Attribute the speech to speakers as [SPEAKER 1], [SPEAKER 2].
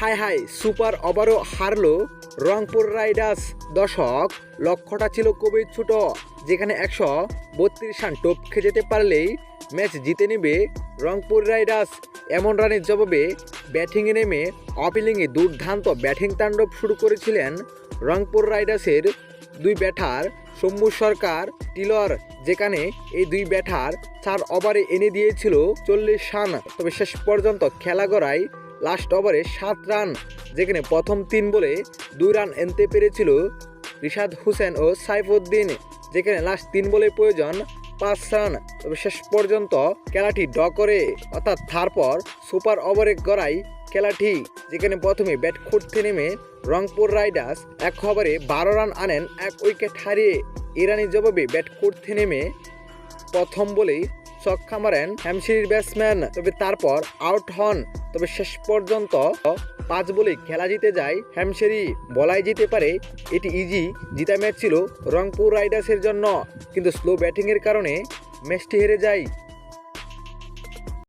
[SPEAKER 1] High hi, super ওভারও হারলো Rangpur riders দশক লক্ষ্যটা ছিল খুবই ছোট, যেখানে একশো বত্রিশ রান টপকে যেতে পারলেই ম্যাচ জিতে নেবে রংপুর রাইডার্স। এমন রানের জবাবে ব্যাটিংয়ে নেমে অপিলিংয়ে দুর্দান্ত ব্যাটিং তাণ্ডব শুরু করেছিলেন রংপুর রাইডার্সের দুই ব্যাটার শম্ভু সরকার, টিলর, যেখানে এই দুই ব্যাটার চার ওভারে এনে দিয়েছিল চল্লিশ রান। তবে শেষ পর্যন্ত খেলা গড়ায় লাস্ট ওভারে সাত রান যেখানে প্রথম তিন বলে দুই রান এনতে পেরেছিল রিশাদ হুসেন ও সাইফুদ্দিন, যেখানে লাস্ট তিন বলে প্রয়োজন পাঁচ রান তবে শেষ পর্যন্ত খেলাটি ড করে, অর্থাৎ তারপর সুপার ওভারে গড়াই খেলাটি, যেখানে প্রথমে ব্যাট করতে নেমে রংপুর রাইডার্স এক ওভারে বারো রান আনেন, এক উইকেট হারিয়ে ইরানি জবাবে ব্যাট করতে নেমে প্রথম বলেই ছক্কা মারেন হ্যামশিরির ব্যাটসম্যান তবে তারপর আউট হন তবে শেষ পর্যন্ত পাঁচ বলে খেলা জিতে যায় হ্যামশেরি। বলাই যেতে পারে, এটি ইজি জিতা ম্যাচ ছিল রংপুর রাইডার্সের জন্য। কিন্তু স্লো ব্যাটিংয়ের কারণে ম্যাচটি হেরে যায়